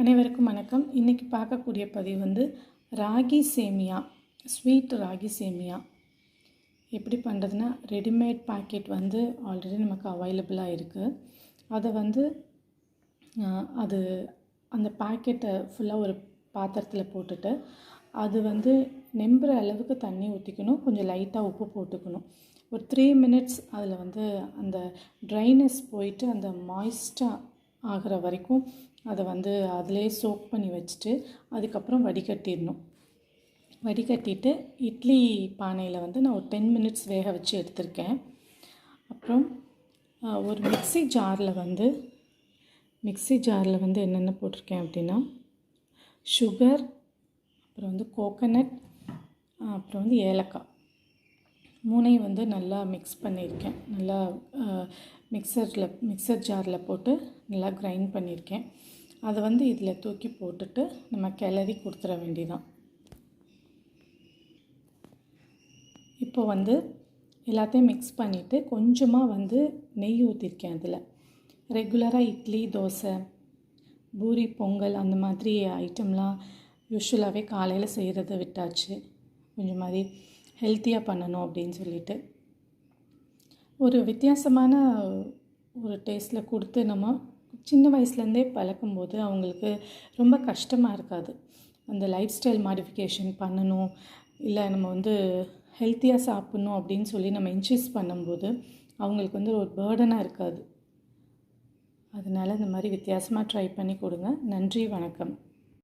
அனைவருக்கும் வணக்கம். இன்றைக்கி பார்க்கக்கூடிய பதிவு வந்து ராகி சேமியா ஸ்வீட் ராகி சேமியா. எப்படி பண்ணுறதுன்னா ரெடிமேட் பாக்கெட் வந்து ஆல்ரெடி நமக்கு அவைலபிளாக இருக்குது அதை வந்து அது அந்த பாக்கெட்டை ஃபுல்லாக ஒரு பாத்திரத்தில் போட்டுட்டு அது வந்து நெம்புற அளவுக்கு தண்ணி ஊற்றிக்கணும் கொஞ்சம் லைட்டாக உப்பு போட்டுக்கணும். ஒரு த்ரீ மினிட்ஸ் அதில் வந்து அந்த ட்ரைனஸ் போயிட்டு அந்த மாய்ஸ்டாக ஆகிற வரைக்கும் அதை வந்து அதிலே சோக் பண்ணி வச்சுட்டு அதுக்கப்புறம் வடிகட்டிடணும். வடிகட்டிட்டு இட்லி பானையில் வந்து நான் ஒரு டென் மினிட்ஸ் வேக வச்சு எடுத்திருக்கேன். அப்புறம் ஒரு மிக்ஸி ஜாரில் வந்து மிக்ஸி ஜாரில் வந்து என்னென்ன போட்டிருக்கேன் அப்படின்னா சுகர் அப்புறம் வந்து கோகனட் அப்புறம் வந்து ஏலக்காய். மூணையும் வந்து நல்லா மிக்ஸ் பண்ணியிருக்கேன். நல்லா மிக்சரில் மிக்சர் ஜாரில் போட்டு நல்லா கிரைண்ட் பண்ணியிருக்கேன். அதை வந்து இதில் தூக்கி போட்டுட்டு நம்ம கிளறி கொடுத்துட வேண்டிதான் இப்போ வந்து எல்லாத்தையும் மிக்ஸ் பண்ணிவிட்டு கொஞ்சமாக வந்து நெய் ஊற்றிருக்கேன் அதில். ரெகுலராக இட்லி தோசை பூரி பொங்கல் அந்த மாதிரி ஐட்டம்லாம் யூஸ்வலாகவே காலையில் செய்கிறத விட்டாச்சு. கொஞ்சம் மாதிரி ஹெல்த்தியாக பண்ணணும் அப்படின்னு சொல்லிட்டு. ஒரு வித்தியாசமான ஒரு டேஸ்ட்டில் கொடுத்து நம்ம சின்ன வயசுலேருந்தே பழக்கும்போது அவங்களுக்கு ரொம்ப கஷ்டமாக இருக்காது. அந்த லைஃப் ஸ்டைல் மாடிஃபிகேஷன் பண்ணணும் இல்லை நம்ம வந்து ஹெல்த்தியாக சாப்பிட்ணும் அப்படின்னு சொல்லி நம்ம இன்சூஸ் பண்ணும்போது அவங்களுக்கு வந்து ஒரு பேர்டனாக இருக்காது. அதனால் இந்த மாதிரி வித்தியாசமாக ட்ரை பண்ணி கொடுங்க. நன்றி வணக்கம்.